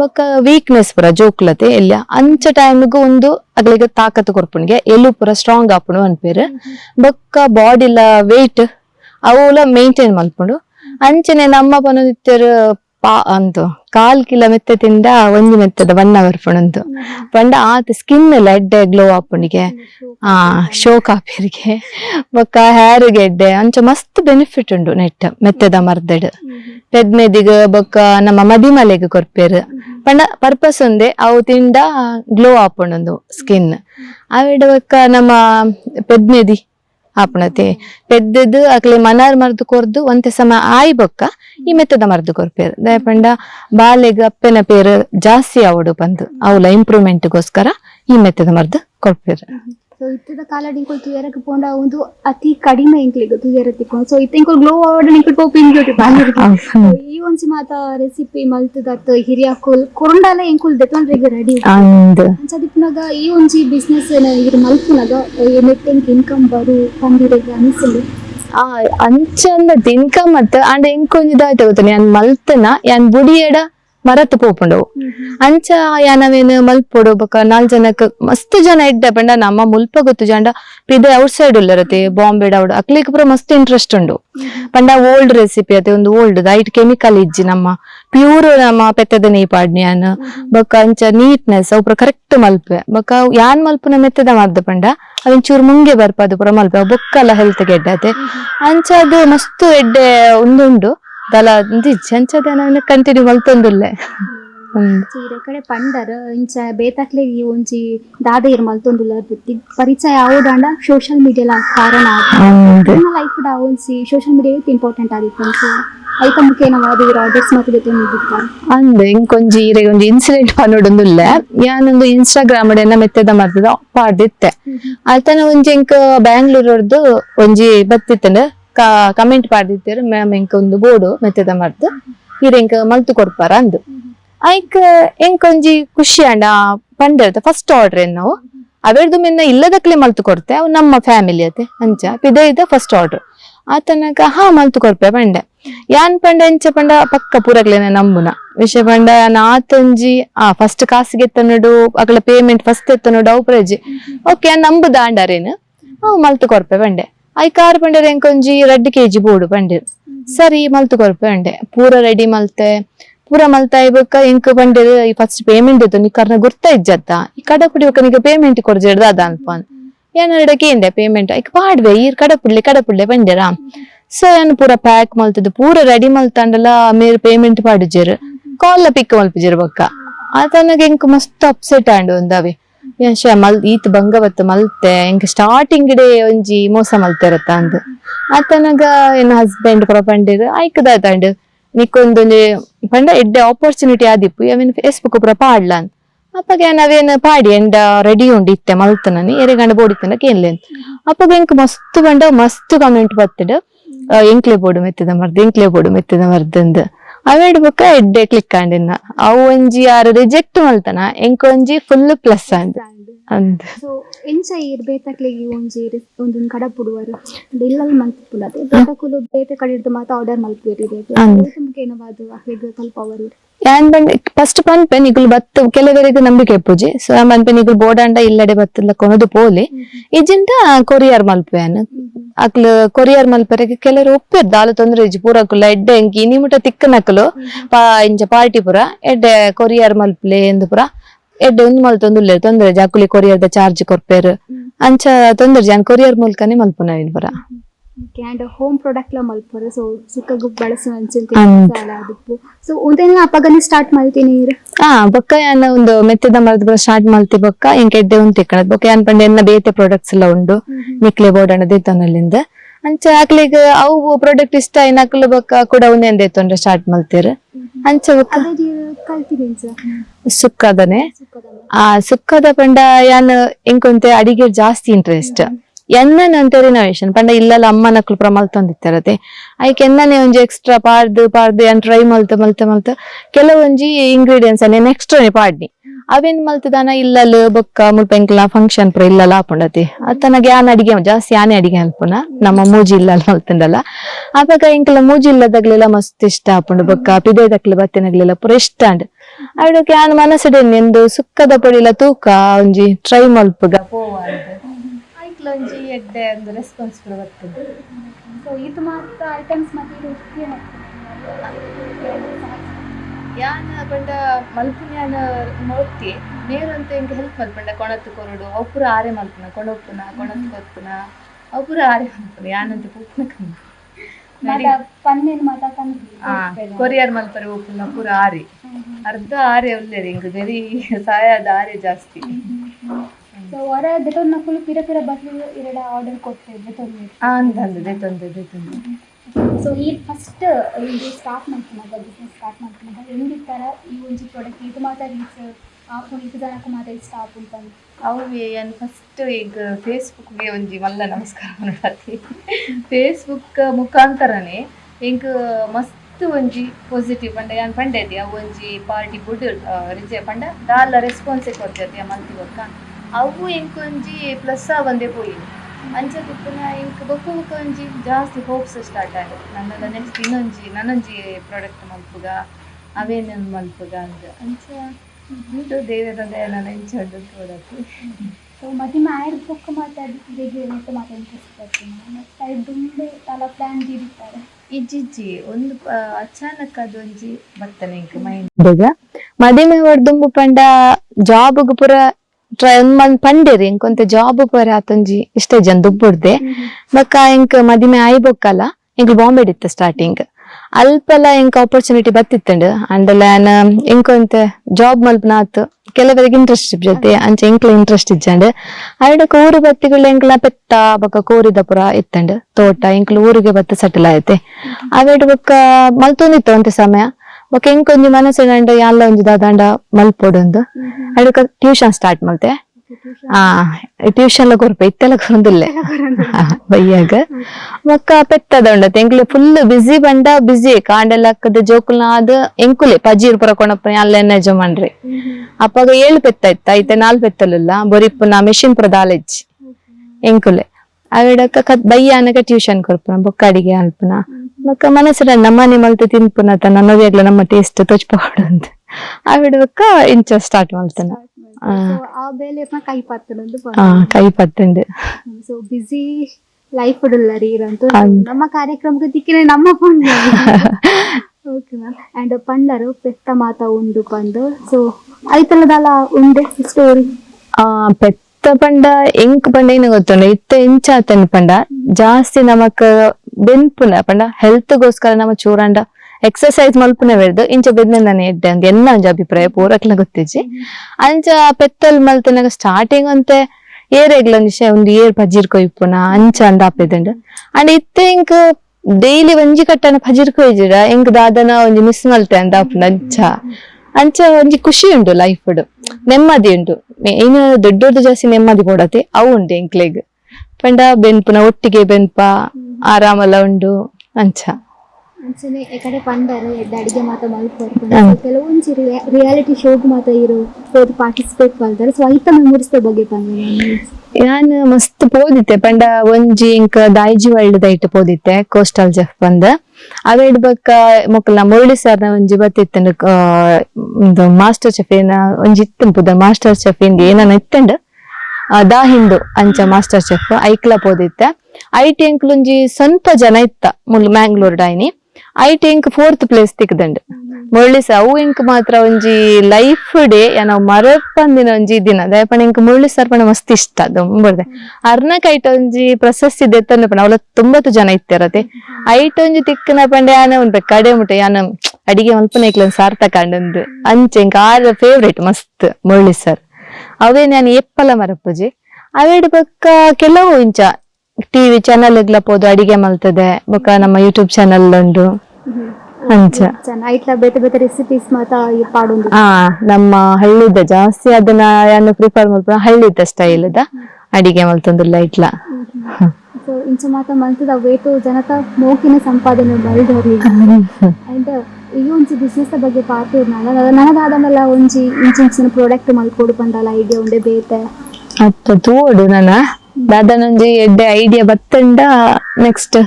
ಬೊಕ್ಕ ವೀಕ್ನೆಸ್ ಪುರ, ಜೋಕ್ಲತೆ ಎಲ್ಲ ಅಂಚ ಟೈಮ್ಗೂ ಒಂದು ಅಗ್ಲಿಗೆ ತಾಕತ್ ಕೊರ್ಪುಣ್ಗೆ. ಎಲ್ಲೂ ಪುರ ಸ್ಟ್ರಾಂಗ್ ಆಪುಂಡು ಅನ್ಪೇರು. ಬೊಕ್ಕ ಬಾಡಿಲ ವೆಯ್ಟ್ ಅವುಲ ಮೇಂಟೈನ್ ಮಲ್ಪುಂಡು ಅಂಚನೆ ನಮ್ಮ ಪನದಿತ್ತರು ಪಾ ಅಂತು ಕಾಲ್ ಕಿಲ ಮೆತ್ತದಿಂದ ಒಂಜಿ ಮೆತ್ತದ ಬಣ್ಣ ಬರ್ಪುಣಂತು ಪಂಡ ಆತ ಸ್ಕಿನ್ ಎಡ್ಡೆ ಗ್ಲೋ ಆಪುಂಡಿಗೆ ಆ ಶೋ ಕಾಪಿಯರಿಗೆ ಬೊಕ್ಕ ಹೇರ್ ಎಡ್ಡೆ. ಅಂಚ ಮಸ್ತ್ ಬೆನಿಫಿಟ್ ಉಂಡು ನೆಟ್ ಮೆತ್ತದ ಮರ್ದಡ್. ಪೆದ್ಮೆದಿಗ ಬೊಕ್ಕ ನಮ್ಮ ಮದಿಮಲೆಗ್ ಕೊರ್ಪೇರು. ಪಂಡ ಪರ್ಪಸ್ ಒಂದೇ ಅವು ತಿಂಡ ಗ್ಲೋ ಆಪುಂಡು ಸ್ಕಿನ್ ಆವಿಡ ಬೊಕ್ಕ ನಮ್ಮ ಪೆದ್ಮೆದಿ ಆಪುಣತೆ ಪೆದ್ದದು ಅಕ್ಲೆ ಮನಾರ್ ಮರ್ದು ಕೊರ್ದು ಒಂತೆ ಸಮ ಆಯಿ ಬೊಕ್ಕ, ಈ ಮೆತ್ತದ ಮರ್ದು ಕೊರ್ಪೇರು. ದಯಪಂಡ ಬಾಲೆಗ್ ಅಪ್ಪೆನ ಪೇರು ಜಾಸ್ತಿ ಅವಡು ಬಂದು ಅವಳ ಇಂಪ್ರೂವ್ಮೆಂಟ್ಗೋಸ್ಕರ ಈ ಮೆತ್ತದ ಮರ್ದು ಕೊರ್ಪೇರು. ಸೊ ಇತ್ತದ ಕಾಲ ಇಂಕೊಲ್ ತುಯರಕ್ಕೆ ಪೋಂಡ ಒಂದು ಅತಿ ಕಡಿಮೆ ಎಂಕ್ಲಿಗ್ ತುಯರ ತಿಕ್ಕೊಂಡು ಸೊ ಇತ್ತ ಇಂಕೊಲ್ ಗ್ಲೋ ಆವಡ್ ಇಂಕೊಲ್ ಪೋಪಿ ಇಂಕ್ಲಿಗ್ ಈ ಒಂಜಿ ಮಾತ ರೆಸಿಪಿ ಮಲ್ತದತ್ ಹಿರಿಯಕುಲ್ ಕೊರಂಡಾಲ ಎಂಕುಲ್ ದೆತೊಂಡ್ರೆಗ್ ರೆಡಿ ಸದಿಪ್ನಾಗ ಅಂಚದಿಪ್ಪುನಾಗ ಈ ಒಂಜಿ ಬಿಸ್ನೆಸ್ ಇರು ಮಲ್ಪುನಾಗ ನೆಟ್ಟೆಂಕ್ ಇನ್ಕಮ್ ಬರು ಪಂದಿರೆಗೆ ಅನಿಸಲು ಆ ಅಂಚಂದ ಇನ್ಕಮ್ ಮತ್ತ ಅಂಡ್ ಇಂಕೊಂಜಿದಾಯ್ತ ಗೊತ್ತ ಯಾನ್ ಮಲ್ತನ ಯಾನ್ ಬುಡಿಯಡ ಮರತ್ ಪೋಪುಂಡು ಅಂಚ ಯಾನವೇನು ಮಲ್ಪೊಡು ಬೊಕ ನಾಲ್ ಜನಕ್ ಮಸ್ತ್ ಜನ ಇಡ್ಡ ಪಂಡ ನಮ್ಮ ಮುಲ್ಪ ಗೊತ್ತು ಜಂಡ ಪಿದೆ ಔಟ್ ಸೈಡ್ ಉಲ್ಲರತಿ ಬಾಂಬೆ ಡೌಡ್ ಅಕ್ಲಿಕ್ ಪೂರ ಮಸ್ತ್ ಇಂಟ್ರೆಸ್ಟ್ ಉಂಡು. ಪಂಡ ಓಲ್ಡ್ ರೆಸಿಪಿ ಅತಿ ಒಂದು ಓಲ್ಡ್ ಐಟ್ ಕೆಮಿಕಲ್ ಇಜ್ಜಿ ನಮ್ಮ. ಪ್ಯೂರ್ ನಮ್ಮ ಪೆತ್ತದ ನೀ ಪಾಡ್ನ್ಯಾನ್ ಬೊಕ ಅಂಚ ನೀಟ್ನೆಸ್ ಅವು ಕರೆಕ್ಟ್ ಮಲ್ಪೆ. ಬೊಕ ಯಾನ್ ಮಲ್ಪುನ ಮೆತ್ತದ ಮಾರ್ದ ಪಂಡ ಅದನ್ ಚೂರು ಮುಂಗೆ ಬರ್ಪದು ಪೂರ ಮಲ್ಪ. ಬೊಕ್ಕಲ್ಲ ಬೊಕ್ಕಲ ಹೆಲ್ತ್ ಗೆಡ್ಡತೆ ಅಂಚ ಅದು ಮಸ್ತ್ ಎಡ್ಡೆ ಉಂದುಂಡು ದಲ ಅಂಚ ಅಂಚದ ಕಂಟಿನ್ಯೂ ಮಲ್ತೊಂದುಲ್ಲೆ ಸೀರೆ ಕಡೆ ಪಂಡರ್ ಇಂಚ ಬೇತಕ್ಲೆ ಈ ಒಂಜಿ ದಾದ ಇರ್ ಮಲ್ತೊಂದುಲ್ಲ ಬುತ್ತಿ ಪರಿಚಯ ಆವುದಾಂಡ ಸೋಷಿಯಲ್ ಮೀಡಿಯಾಲ ಕಾರಣ ನಮ್ಮ ಲೈಫ್ ಡ ಒಂಜಿ ಸೋಷಿಯಲ್ ಮೀಡಿಯಾ ಇಂಪಾರ್ಟೆಂಟ್ ಆಗಿತ್ತು ಐತ ಮುಖೇನವಾದ ಅದು ಆರ್ಡರ್ಸ್ ಮಾತ್ರ ಅಂದ್ ಇಂಕೊಂಜಿ ಇರೆಗ್ ಒಂಜಿ ಇನ್ಸಿಡೆಂಟ್ ಪನ್ನೊಡೊಂದುಲ್ಲ ಯಾನೊಂದು ಇನ್ಸ್ಟಾಗ್ರಾಮ್ ಎನ್ನ ಮೆತ್ತದ ಮರ್ತದ ಪಾಡ್ದಿತ್ತೆ ಅಲ್ತನ ಒಂಜಿ ಎಂಕ್ ಬ್ಯಾಂಗ್ಳೂರರ್ದು ಒಂಜಿ ಬತ್ತಿತ್ತಂಡ್ ಕಮೆಂಟ್ ಮಾಡಿದ್ದೀರ ಮ್ಯಾಮ್ ಎಂಕ ಒಂದು ಬೋರ್ಡು ಮೆತ್ತದ ಮರ್ದು ಇರೆಂಕ್ ಮಲ್ತು ಕೊಡ್ಪಾರ ಅಂದು. ಐಕ್ ಎಂಕೊಂಜಿ ಖುಷಿ ಅಂಡ ಪಂಡಿರ್ದ ಫಸ್ಟ್ ಆರ್ಡರ್ ಏನು ನಾವು. ಅವೆರ್ದು ಮಿನ್ನ ಇಲ್ಲದಕ್ಲೆ ಮಲ್ತು ಕೊಡ್ತೆ, ಅವು ನಮ್ಮ ಫ್ಯಾಮಿಲಿ ಅತೆ, ಅಂಚ. ಇದೆ ಇದ್ದ ಫಸ್ಟ್ ಆರ್ಡರ್ ಆತನಕ ಹಾ, ಮಲ್ತು ಕೊಡ್ಪೆ ಪಂಡೆ. ಯಾನ್ ಪಂಡ, ಎಂಚ ಪಂಡ, ಪಕ್ಕ ಪೂರಗ್ಲೇನೆ ನಂಬುನ. ವಿಷಯ ಪಂಡ ಯಾನ್ ಆತೊಂಜಿ ಆ ಫಸ್ಟ್ ಕಾಸಿಗೆ ಎತ್ತನಡು ಅಗಲ ಪೇಮೆಂಟ್ ಫಸ್ಟ್ ಎತ್ತನಡು ಅವು ಪ್ರಜೆ. ಓಕೆ ಯಾನ್ ನಂಬುದ ಅಂಡಾರೇನು ಅವು ಮಲ್ತು ಕೊಡ್ಪೆ ಪಂಡೆ. ಐ ಕಾರ್ ಪಂಡರೆ ಎಂಕೊಂಜಿ ರಡ್ಡ್ ಕೆಜಿ ಬೋಡು ಪಂಡಿರ್ ಸರಿ, ಮಲ್ತು ಕೊಡ್ಪೆ ಪಂಡೆ ಪೂರ ರೆಡಿ ಮಲ್ತೆ. ಪೂರ ಮಲ್ತ ಇಬೇಕ ಇಂಕ್ ಬಂಡೆ ಈ ಫಸ್ಟ್ ಪೇಮೆಂಟ್ ಇತ್ತು. ನೀ ಕರ್ನ ಗುರ್ತ ಇಜ್ಜತ್ತ? ಈ ಕಡ ಕುಡಿಬೇಕ ನಿಗ ಪೇಮೆಂಟ್ ಕೊಡ್ಜಿಡ್ದ ಅದ ಅನ್ಪನ್ ಏನಡಕ್ಕೆ ಇಂದೆ ಪೇಮೆಂಟ್ ಐಕ್ ಪಾಡ್ವೆ ಈ ಕಡ ಪುಡ್ಲೆ ಕಡ ಪುಡ್ಲೆ ಬಂದಿರ ಸೊ ಏನು ಪೂರ ಪ್ಯಾಕ್ ಮಲ್ತದ್ದು ಪೂರ ರೆಡಿ ಮಲ್ತಂಡಲ ಮೇರ್ ಪೇಮೆಂಟ್ ಪಾಡುಜೆರ್ ಕಾಲ್ ಪಿಕ್ ಮಲ್ಪಿಜಿರ್ ಬಕ್ಕ ಆತನಗ ಇಂಕ್ ಮಸ್ತ್ ಅಪ್ಸೆಟ್ ಆಂಡು ಒಂದವೆ. ಯಶ ಮಲ್, ಈತ್ ಬಂಗವತ್ ಮಲ್ತೆ ಎಂಕ್ ಸ್ಟಾರ್ಟಿಂಗ್ ಡೇ ಒಂಜಿ ಮೋಸ ಮಲ್ತಿರತ್ತ ಅಂದ್. ಆತನಗ ಎನ್ನ ಹಸ್ಬೆಂಡ್ ಪೂರ ಪಂಡಿರ್ ಐಕದಾತಂಡ್ ನಿಕ್ಕೊಂದೊಂಜಿ ಪಂಡ ಎಡ್ಡೆ ಆಪರ್ಚುನಿಟಿ ಆದಿಪ್ಪು. ಅವೇನ್ ಫೇಸ್ಬುಕ್ ಪೂರ ಪಾಡ್ಲ ಅಂತ ಅಪ್ಪಗೆ ನಾವೇನು ಪಾಡಿ, ಎಂಡ ರೆಡಿ ಉಂಡು ಇತ್ತೆ ಮಲ್ತನನಿ ಎರೆಗಂಡ ಬೋಡಿತ್ತನ ಕೇನ್ಲೆ ಅಂತ. ಅಪ್ಪಗ ಎಂಕ್ ಮಸ್ತ್ ಬಂಡ ಮಸ್ತ್ ಕಮೆಂಟ್ ಬತ್ತಡ್ ಎಂಕ್ಲೆ ಬೋಡು ಮೆತ್ತಿದ ಮರ್ದ, ಎಂಕ್ಲೆ ಬೋಡು ಮೆತ್ತದ ಮರ್ದಂದ್ ಅವೇಡ್ ಬೊಕ್ಕ ಎಡ್ಡೆ ಕ್ಲಿಕ್ ಆಂಡಿನ ಅವು ಒಂಜಿ ಯಾರು ರಿಜೆಕ್ಟ್ ಮಲ್ತನ ಎಂಕ್ ಒಂಜಿ ಫುಲ್ ಪ್ಲಸ್ ಅಂದ್ ಅಂದ್. ಸೊ ಎಂಚ ಇರ್ಬೇತಕ್ಲಿಗೆ ಒಂಜಿ ಒಂದೊಂದು ಕಡ ಪುಡುವರು? ಇಲ್ಲಲ್ಲಿ ಬೇತೆ ಮಾತ ಆರ್ಡರ್ ಅಕ್ಲಿಗೆ ಸ್ವಲ್ಪ ಅವರು ಯಾನ್ ಬಂದ್ ಫಸ್ಟ್ ಪನ್ಪೆ ನಿಗುಲ್ ಬತ್ತು ಕೆಲವರಿಗೆ ನಂಬಿಕೆ ಪೂಜೆ. ಸೊ ಪನ್ಪೆ ನಿಗುಲ್ ಬೋಡಾಂಡ ಇಲ್ಲಡೆ ಬತ್ತಲ್ಲ ಕೊನದು ಪೋಲಿ. ಇಜಿಂದ ಕೊರಿಯರ್ ಮಲ್ಪೆನ್ ಅಕ್ಲು ಕೊರಿಯರ್ ಮಲ್ಪರೆಗ್ ಕೆಲವರು ಒಪ್ಪಿರ್ ದಾಲ ತೊಂದ್ರೆ ಇಜ್ಜಿ ಪೂರಕ್ಕುಲ್ಲ ಎಡ್ಡೆ ಎಂಕಿ ನಿಮುಟ ತಿಕ್ಕನಕ್ಲು ಪಾ ಇಂಚ ಪಾರ್ಟಿ ಪುರ ಎಡ್ಡೆ ಕೊರಿಯರ್ ಮಲ್ಪಲೆ ಎಂದು ಪುರ ಎಡ್ಡೆ ಒಂದು ಮಲ್ ತೊಂದುಲ್ಲೆ ತೊಂದರೆ ಜಾಕುಲಿ ಕೊರಿಯರ್ದ ಚಾರ್ಜ್ ಕೊರ್ಪೇರು. ಅಂಚ ತೊಂದರೆ ಜಾನ್ ಕೊರಿಯರ್ ಮೂಲಕನೇ ಮಲ್ಪುನವಿನ್ ಪುರ. ಆ್ಯಂಡ್ ಹೋಮ್ ಲ ಮಲ್ಪರು ಸೊ ಸುಕ್ಕಗು ಬಳಸು ಅಂಚಿನ ಅಂದ್. ಆದಿಪ್ಪು ಸೊ ಒಂದೇನ ಅಪ್ಪಗನೆ ಸ್ಟಾರ್ಟ್ ಮಾಡ್ತೀನಿ ನೀರು ಆ ಬೊಕ್ಕ ಯಾನ ಒಂದು ಮೆತ್ತದ ಮರದ ಸ್ಟಾರ್ಟ್ ಮಲ್ತಿ ಬೊಕ್ಕ ಇಂಕ ಎಡ್ಡೆ ಉಂಟು ತಿಕ್ಕಣದ್ ಬೊಕ್ಕ ಯಾನ್ ಪಂಡ ಎನ್ನ ಬೇತೆ ಪ್ರಾಡಕ್ಟ್ಸ್ ಎಲ್ಲ ಉಂಡು. ನಿಕ್ಲೆ ಬೋರ್ಡ್ ಅಣ್ಣ ದೇತನಲ್ಲಿಂದ ಅಂಚ ಅಕ್ಲಿಗ ಅವು ಪ್ರಾಡಕ್ಟ್ ಇಷ್ಟ ಏನಕ್ಲು ಬೊಕ್ಕ ಕೂಡ ಒಂದೇ ದೇತೊಂಡ್ರೆ ಸ್ಟಾರ್ಟ್ ಮಲ್ತೀರ್ ಅಂಚ ಬೊಕ್ಕ ಸುಕ್ಕದನೆ. ಆ ಸುಕ್ಕದ ಪಂಡ ಯಾನ್ ಎಂಕೊಂತೆ ಅಡಿಗೆ ಜಾಸ್ತಿ ಇಂಟ್ರೆಸ್ಟ್ ಎನ್ನ ನಾವು ರಿನೋವೇಷನ್ ಪಂಡ ಇಲ್ಲಲ್ಲ ಅಮ್ಮ ನಕ್ಲು ಪ್ರ ಮಲ್ತೊಂದಿತ್ತಾರತೆ ಐಕ್ ಎನ್ನನೆ ಒಂಜಿ ಎಕ್ಸ್ಟ್ರಾ ಪಾಡ್ದು ಪಾಡ್ದು ಏನ್ ಟ್ರೈ ಮಲ್ತ ಮಲ್ತ ಮಲ್ತ ಕೆಲವೊಂಜಿ ಇಂಗ್ರೀಡಿಯೆಂಟ್ಸ್ ಅನ್ನ ನೆಕ್ಸ್ಟ್ ಪಾಡ್ನಿ. ಅವೇನ್ ಮಲ್ತದಾನ ಇಲ್ಲಲ್ಲ ಬೊಕ್ಕ ಮುಲ್ಪ ಫಂಕ್ಷನ್ ಪ್ರ ಇಲ್ಲಲ್ಲ ಹಾಕೊಂಡತಿ. ಅತ್ತನಗ ಯಾನ್ ಅಡಿಗೆ ಜಾಸ್ತಿ ಯಾನೇ ಅಡಿಗೆ ಅನ್ಪುನ ನಮ್ಮ ಮೂಜಿ ಇಲ್ಲಲ್ಲ ಮಲ್ತಂಡಲ್ಲ. ಅವಾಗ ಎಂಕ್ಲ ಮೂಜಿ ಇಲ್ಲದಾಗ್ಲೆಲ್ಲ ಮಸ್ತ್ ಇಷ್ಟ ಹಾಕೊಂಡು ಬೊಕ್ಕ ಪಿದೇದಕ್ಲೆ ಬತ್ತಿನಗ್ಲೆಲ್ಲ ಪೂರ ಇಷ್ಟ ಅಂಡ್. ಅವಳಕ್ಕೆ ಯಾನ್ ಮನಸ್ಸಡೆನ್ ಎಂದು ಸುಕ್ಕದ ಪೊಡಿಲ ತೂಕ ಒಂಜಿ ಟ್ರೈ ಮಲ್ಪುಗ. ಒಂಜಿ ಎಡ್ಡೆ ಒಂದು ಕೂಡ ಬರ್ತದೆ. ಸೊ ಇದು ಮಾತ್ರ ಐಟಮ್ಸ್ ಮತ್ತೆ ಇದು ಏನು ಯಾನ್ ಪಂಡ ಮಲ್ಪುನ ಯಾನ್ ನೋಡ್ತಿ ನೇರಂತ ಎಂಕ್ ಹೆಲ್ಪ್ ಮಲ್ಪಂಡ ಕೊಣತ್ತು ಕೊರಡು ಅವು ಪೂರ ಆರೆ ಮಲ್ಪುನ ಕೊಣೊಪ್ಪುನ ಕೊಣತ್ತು ಕೊತ್ತುನ ಅವು ಪೂರ ಆರೆ ಮಲ್ಪುನ ಯಾನಂತ ಪುಪ್ಪನ ಕಮ್ಮಿ ಕೊರಿಯರ್ ಮಲ್ಪರೆ ಉಪ್ಪುನ ಪುರ ಆರೆ. ಅರ್ಧ ಆರೆ ಒಳ್ಳೆರಿ ಹಿಂಗ ಬೆರಿ ಸಾಯದ ಆರೆ ಜಾಸ್ತಿ. ಸೊ ಹೊರ ದೆತೊಂದು ಫುಲ್ ಪಿರ ಪಿರ ಬಸ್ಲು ಎರಡು ಆರ್ಡರ್ ಕೊಟ್ಟೆ ದೆತೊಂದು ಆ ಅಂತಂದು ದೇತೊಂದು ದೇತೊಂದು ಸೊ ಈ ಫಸ್ಟ್ ಇದು ಸ್ಟಾರ್ಟ್ ಮಾಡ್ತೀನಿ ಬಿಸ್ನೆಸ್ ಸ್ಟಾರ್ಟ್ ಮಾಡ್ಕೊಂಡಾಗ ಹೆಂಗಿತ್ತಾರ ಈ ಒಂಜಿ ಪ್ರಾಡಕ್ಟ್ ಇದು ಮಾತ್ರ ರೀಚ್ ಆಪುನ್ ಇದು ಜನಕ್ಕೆ ಮಾತ್ರ ಇಷ್ಟ ಆಪುನ್ ಅಂತ ಅವು ಏನು ಫಸ್ಟ್ ಈಗ ಫೇಸ್ಬುಕ್ಗೆ ಒಂಜಿ ಮಲ್ಲ ನಮಸ್ಕಾರ ಮಾಡತಿ ಫೇಸ್ಬುಕ್ ಮುಖಾಂತರನೇ ಇಂಕ್ ಮಸ್ತ್ ಒಂಜಿ ಪಾಸಿಟಿವ್ ಪಂಡ ಯಾನ್ ಪಂಡೈತಿ ಅವು ಒಂಜಿ ಪಾರ್ಟಿ ಬುಡ್ ರಿಜೆ ಪಂಡ ದಾಲ ರೆಸ್ಪಾನ್ಸೇ ಕೊಡ್ತೈತಿ ಮಂತಿ ಬೊಕ್ಕ ಅವು ಇಂಕ್ ಒಂಜಿ ಪ್ಲಸ್ ಬಂದೆ ಪೋಯಿ ಅಂಚೆ ತಿಪ್ಪುನ ಇಂಕ್ ಬೊಕ್ಕ ಬೊಕ್ಕ ಒಂಜಿ ಜಾಸ್ತಿ ಹೋಪ್ಸ್ ಸ್ಟಾರ್ಟ್ ಆಗಿ ನನ್ನದ ನೆಕ್ಸ್ಟ್ ಇನ್ನೊಂಜಿ ನನ್ನೊಂಜಿ ಪ್ರಾಡಕ್ಟ್ ಮಲ್ಪುಗ ಅವೇನೇನು ಮಲ್ಪುಗ ಅಂತ ಅಂಚ ಉಂಟು ದೇವರ ನನ್ನ ಇಂಚು ಪ್ರಾಡಕ್ಟ್ ಸೊ ಮದಿಮೆ ಆಯ್ರ ಬುಕ್ ಮಾತಾಡಿ ಹೇಗೆ ಮತ್ತೆ ಮಾತ್ರ ಇಂಟ್ರೆಸ್ಟ್ ಬರ್ತೀನಿ ಮತ್ತು ಸೈಡ್ ದುಂಬೆ ತಲ ಪ್ಲ್ಯಾನ್ ಇರ್ತಾರೆ ಇಜ್ಜಿಜ್ಜಿ ಒಂದು ಆ, ಅಚಾನಕ್ ಅದೊಂಜಿ ಬರ್ತನೆ ಇಂಕ ಮೈಂಡ್ ಮದಿಮೆ ಹೊಡ್ದುಂಬು ಪಂಡ ಜಾಬ್ಗ್ ಪುರ ಟ್ರೈ ಒಂದ್ ಮಂತ್ ಪಂಡೇರಿ ಎಂಕೊಂತ ಜಾಬ್ ಪುರ ಆತೊಂಜಿ ಇಷ್ಟೇ ಜನ ದುಬ್ಬುಡ್ದೆ ಬಕ್ಕ ಎಂಕ್ ಮದಿಮೆ ಆಯಿ ಬೊಕ್ಕಲ್ಲ ಎಂಕ್ ಬಾಂಬೆ ಇತ್ತ ಸ್ಟಾರ್ಟಿಂಗ್ ಅಲ್ಪಲ ಎಂಕ್ ಆಪರ್ಚುನಿಟಿ ಬತ್ತಿತ್ತಂಡ್ ಅಂಡಲ ಎಂಕೊಂತ ಜಾಬ್ ಮಲ್ಪನಾತ್ ಕೆಲವರಿಗೆ ಇಂಟ್ರೆಸ್ಟ್ ಜೊತೆ ಅಂಚ ಎಂಕ್ಲ ಇಂಟ್ರೆಸ್ಟ್ ಇಜ್ಜಂಡ್ ಅರಡಕ್ಕೆ ಊರು ಬತ್ತಿಗಳು ಎಂಕ್ಲ ಪೆತ್ತ ಬೊಕ ಕೋರಿದ ಪುರ ಇತ್ತಂಡ್. ತೋಟ ಎಂಕ್ಲ ಊರಿಗೆ ಬತ್ತ ಸೆಟಲ್ ಆಯ್ತೆ. ಅವೆಡ್ ಬೊಕ್ಕ ಮಲ್ತೊಂದಿತ್ತು ಅಂತ ಸಮಯ. ಬೊಕ ಎಂಕೊಂಜಿ ಮನಸ್ಸು ಮನಸ್ಸಿನಂಡ ಯಾಲ್ಲ ಒಂಜಿ ದಾದಾಂಡ ಮಲ್ಪೋಡೊಂದು. ಅಡುಕ ಟ್ಯೂಷನ್ ಸ್ಟಾರ್ಟ್ ಮಲ್ತೆ. ಆ ಟ್ಯೂಷನ್ ಲ ಕೊರ್ಪೆ ಇತ್ತೆಲ್ಲ ಕೊರೊಂದುಲ್ಲೆ. ಬಯ್ಯಾಗ. ಬೊಕ್ಕ ಪೆತ್ತದ ಉಂಡ ಎಂಕ್ಲೆ ಫುಲ್ ಬಿಸಿ ಬಂಡ ಬಿಸಿ ಕಾಂಡೆಲ್ಲ ಹಾಕದ ಆದ ಎಂಕುಲೆ ಪಜೀರ್ ಪುರ ಕೊಣಪ್ಪ ಅಲ್ಲ ಎನ್ನಜ ಮನ್ರಿ ಅಪ್ಪಾಗ ಏಳು ಪೆತ್ತ ಇತ್ತ ಐತೆ ನಾಲ್ ಪೆತ್ತಲಿಲ್ಲ ಬೊರಿಪ್ಪುನ ಮೆಷಿನ್ ಪುರ ದಾಲೆಜ್ಜಿ ಎಂಕುಲೆ. ಅವಿಡಕ್ಕ ಕತ್ ಬಯ್ಯ ಅನ್ನಕ ಟ್ಯೂಷನ್ ಕೊರ್ಪುನ ಬೊಕ್ಕ ಅಡಿಗೆ ಅಲ್ಪುನ. ಬೊಕ್ಕ ಮನಸ್ಸಿನ ನಮ್ಮನೆ ಮಲ್ತು ತಿನ್ಪುನ ತನ್ನ ನವ್ಯಾಗ್ಲ ನಮ್ಮ ಟೇಸ್ಟ್ ತೊಚ್ಪಾಡು ಅಂತ ಅವಿಡಕ್ಕ ಇಂಚ ಸ್ಟಾರ್ಟ್ ಮಾಡ್ತಾನ ಆ ಬೇಲೆ ಕೈ ಪಾತ್ರನೊಂದು ಆ ಕೈ ಪತ್ತಂಡು ಸೊ ಬಿಸಿ ಲೈಫ್ ಉಡಲ್ಲರಿ ಇರಂತೂ ಹೌದು. ನಮ್ಮ ಕಾರ್ಯಕ್ರಮಕ್ಕೆ ದಿಕ್ಕಿನ ನಮ್ಮ ಫೋನ್ ಓಕೆ ಮ್ಯಾಮ್ ಅಂಡ್ ಪಂಡರು ಪೆತ್ತ ಮಾತ ಉಂಡು ಪಂದು ಸೊ ಐತಲದಲ್ಲ ಉಂಡೆ ಸ್ಟೋರಿ ಆ ಪೆತ್ತ ಪಂಡ ಎಂಕ್ ಪಂಡ ಏನು ಗೊತ್ತುಂಡ ಇತ್ತ ಇಂಚ ಆತನ್ ಪಂಡ. ಜಾಸ್ತಿ ನಮಕ್ ಬೆನ್ಪುನ ಪಂಡ ಹೆಲ್ತ್ ಗೋಸ್ಕರ ನಮ್ಮ ಚೂರಂಡ ಎಕ್ಸರ್ಸೈಸ್ ಮಲ್ಪುನ ಬೆಳ್ದು ಇಂಚ ಬೆನ್ನಂದನೆ ಎಡ್ಡೆ ಅಂದ್ ಎನ್ನ ಒಂಜಿ ಅಭಿಪ್ರಾಯ? ಪೂರಕ್ಲ ಗೊತ್ತಿಜ್ಜಿ. ಅಂಚ ಪೆತ್ತಲ್ ಮಲ್ತನಾಗ ಸ್ಟಾರ್ಟಿಂಗ್ ಅಂತೆ ಏರೆಗ್ಲ ಒಂದಿಶ ಒಂದು ಏರ್ ಪಜೀರ್ ಕೊಯ್ಪುನ ಅಂಚ ಅಂದ ಆಪೆದಂಡ್ ಅಂಡ್ ಇತ್ತ ಎಂಕ್ ಡೈಲಿ ಒಂಜಿ ಕಟ್ಟನ ಪಜೀರ್ ಕೊಯ್ಜಿಡ ಎಂಕ್ ದಾದನ ಒಂಜಿ ಮಿಸ್ ಮಲ್ತೆ ಅಂದ ಆಪುಂಡ ಅಂಚ. ಅಂಚ ಒಂಜಿ ಖುಷಿ ಉಂಟು ಲೈಫ್ ನೆಮ್ಮದಿ ಉಂಟು. ಏನು ದೊಡ್ಡ ದೊಡ್ಡ ಜಾಸ್ತಿ ನೆಮ್ಮದಿ ಕೊಡತೆ ಅವು ಉಂಟು ಎಂಕ್ಲೆಗ್. ಪಂಡ ಬೆನ್ಪುನ ಒಟ್ಟಿಗೆ ಬೆನ್ಪ ಆರಾಮಲ್ಲ ಉಂಡು ಅಂಚ. ಅಂಚನೆ ಎಕಡೆ ಕಡೆ ಪಂಡರು ಎಡ್ಡ ಅಡಿಗೆ ಮಾತ ಮಲ್ಪರ್ಕೊಂಡು ಕೆಲವೊಂದು ರಿಯಾಲಿಟಿ ಶೋಗ್ ಮಾತ ಇರು ಪಾರ್ಟಿಸಿಪೇಟ್ ಮಾಡ್ತಾರೆ. ಸೊ ಐತ ಮೆಮೊರಿಸ್ ಬಗ್ಗೆ ಪಂಡ ಯಾನ್ ಮಸ್ತ್ ಪೋದಿತ್ತೆ, ಪಂಡ ಒಂಜಿ ಇಂಕ ದಾಯ್ಜಿ ವರ್ಲ್ಡ್ ದೈಟ್ ಪೋದಿತ್ತೆ ಕೋಸ್ಟಲ್ ಜೆಫ್ ಬಂದ್. ಅವೆ ಇಡ್ಬೇಕ ಮೊಕ್ಕಲ ಮುರಳಿ ಸರ್ನ ಒಂಜಿ ಬತ್ತಿತ್ತಂಡ್ ಒಂದು ಮಾಸ್ಟರ್ ಚೆಫ್ ಏನ ಒಂಜಿ ಇತ್ತು ಪುದ ಮಾಸ್ಟರ್ ಚೆಫ್ ಇಂದ ಏನನ ಇತ್ತಂಡ್ ದಾ ಹಿಂಡು ಅಂಚ ಮಾಸ್ಟರ್ ಚೆಫ್ ಐಕ್ಲ ಪೋದಿತ್ತೆ. ಐಟಿ ಎಂಕ್ಲೊಂಜಿ ಸ್ವಲ್ಪ ಜನ ಇತ್ತ, ಮುಲ್ ಮ್ಯಾಂಗ್ಳೂರ್ ಡೈನಿ. ಐಟಿ ಎಂಕ್ ಫೋರ್ತ್ ಪ್ಲೇಸ್ ತಿಕ್ದಂಡ್. ಮುರಳಿ ಸರ್ ಅವು ಇಂಕ್ ಮಾತ್ರ ಒಂಜಿ ಲೈಫ್ ಡೇ ನಾವು ಮರಪಂದಿನ ಒಂಜಿ ದಿನ. ದಯಪಣ ಇಂಕ್ ಮುರಳಿ ಸರ್ ಪಣ ಮಸ್ತ್ ಇಷ್ಟ ದುಂಬರ್ದೆ ಅರ್ನ ಐಟ ಒಂಜಿ ಪ್ರಶಸ್ತಿ ದೆತ್ತಂದ ಪಣ ಅವಳ ತುಂಬತ್ತು ಜನ ಇತ್ತಿರತೆ ಐಟ್ ಒಂಜಿ ತಿಕ್ಕನ ಪಂಡೆ ಯಾನ ಉಂಟು, ಕಡೆ ಮುಟ್ಟೆ ಯಾನ ಅಡಿಗೆ ಮಲ್ಪನ ಸಾರ್ಥಕ ಅಂಡೊಂದು ಅಂಚೆ ಇಂಕ ಆರ್ ಫೇವ್ರೇಟ್ ಮಸ್ತ್ ಮುರಳಿ ಸರ್ ಅವೇ ನಾನು ಎಪ್ಪಲ ಮರಪೂಜೆ ಅವೇಡ್ ಬೊಕ್ಕ ಕೆಲವು ಇಂಚ ಟಿವಿ ಚಾನಲ್ ಇಗ್ಲ ಪೋದು ಅಡಿಗೆ ಮಲ್ತದೆ ಬೊಕ್ಕ ನಮ್ಮ ಯೂಟ್ಯೂಬ್ ಚಾನಲ್ ಉಂಡು. ಅಂಚ ಚೆನ್ನ ಐಟ್ಲ ಬೇತೆ ಬೇತೆ ರೆಸಿಪೀಸ್ ಮಾತ ಪಾಡೊಂದು. ಆ ನಮ್ಮ ಹಳ್ಳಿದ ಜಾಸ್ತಿ ಅದನ್ನ ಯಾನು ಪ್ರಿಫರ್ ಮಲ್ಪನ ಹಳ್ಳಿದ ಸ್ಟೈಲ್ ದ ಅಡಿಗೆ ಮಲ್ತೊಂದುಲ್ಲ ಇಟ್ಲ ಸೊ ಇಂಚ ಮಾತ ಮಲ್ತದ ವೇಟು ಜನತ ಮೋಕಿನ ಸಂಪಾದನೆ ಮಲ್ದವ್ರಿ ಅಂಡ್ ಈ ಒಂಜಿ ಬಿಸ್ನೆಸ್ ಬಗ್ಗೆ ಪಾತಿರ್ನಲ್ಲ ನನಗಾದ ಮೇಲೆ ಒಂಜಿ ಇಂಚಿನ ಪ್ರಾಡಕ್ಟ್ ಮಲ್ಕೊಡು ಪಂಡಲ ಐಡಿಯಾ ಉಂಡೆ ಬೇತೆ. ಅತ್ತ ತೋಡು ನನ್ನ ದಾದನೊಂಜಿ ಎಡ್ಡೆ ಐಡಿಯಾ ಬತ್ತಂಡ ನೆಕ್ಸ್ಟ್